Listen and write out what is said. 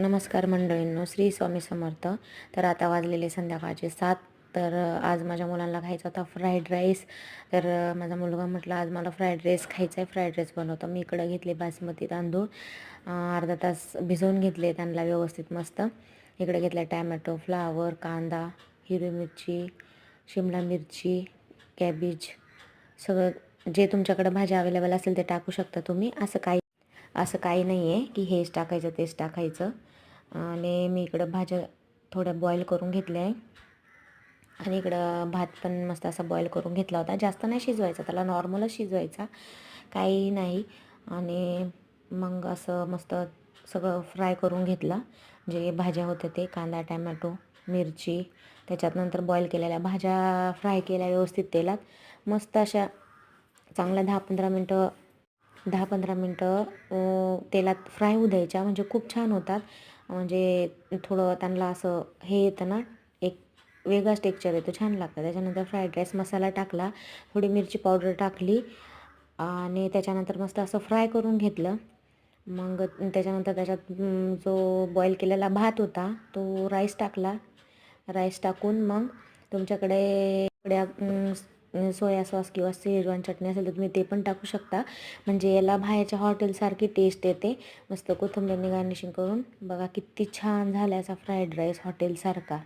नमस्कार मंडळींनो श्री स्वामी समर्थ. तर आता वाजलेले संध्याकाळचे सात. तर आज माझ्या मुलांना खायचा होता फ्राईड राईस. तर माझा मुलगा म्हटला आज मला फ्राईड राईस खायचा आहे फ्राईड राईस बनवतो. मी इकडं घेतले बासमती तांदूळ. अर्धा तास भिजवून घेतले त्यांना व्यवस्थित मस्त. इकडे घेतलं टॅमॅटो फ्लावर कांदा हिरवी मिरची शिमला मिरची कॅबेज. सगळं जे तुमच्याकडं भाज्या अवेलेबल असेल ते टाकू शकता तुम्ही. असं काही असं काही नाही आहे की हेच टाकायचं तेच टाकायचं. आणि मी इकडं भाज्या थोड्या बॉईल करून घेतल्या आहे. आणि इकडं भात पण मस्त असा बॉईल करून घेतला होता. जास्त नाही शिजवायचा त्याला नॉर्मलच शिजवायचा. काही नाही. आणि मग असं मस्त सगळं फ्राय करून घेतला. जे भाज्या होत्या ते कांदा टॅमॅटो मिरची त्याच्यात नंतर बॉईल केलेल्या भाज्या फ्राय केल्या व्यवस्थित तेलात. मस्त अशा चांगल्या दहा पंधरा मिनटं दहा पंधरा मिनटं तेलात फ्राय होऊ द्यायच्या. म्हणजे खूप छान होतात. म्हणजे थोडं त्यांना असं हे येतं ना एक वेगळाच टेक्चर येतो छान लागतं. त्याच्यानंतर फ्राईड राईस मसाला टाकला थोडी मिरची पावडर टाकली आणि त्याच्यानंतर मस्त असं फ्राय करून घेतलं. मग त्याच्यानंतर त्याच्यात जो बॉईल केलेला भात होता तो राईस टाकला. राईस टाकून मग तुमच्याकडे सोया सॉस किंवा शेजवान चटणी असेल तर तुम्ही ते पण टाकू शकता. म्हणजे याला बाहेरच्या हॉटेलसारखी टेस्ट येते. मस्त कोथंबीरने गार्निशिंग करून बघा किती छान झाला असा फ्राईड राईस हॉटेलसारखा.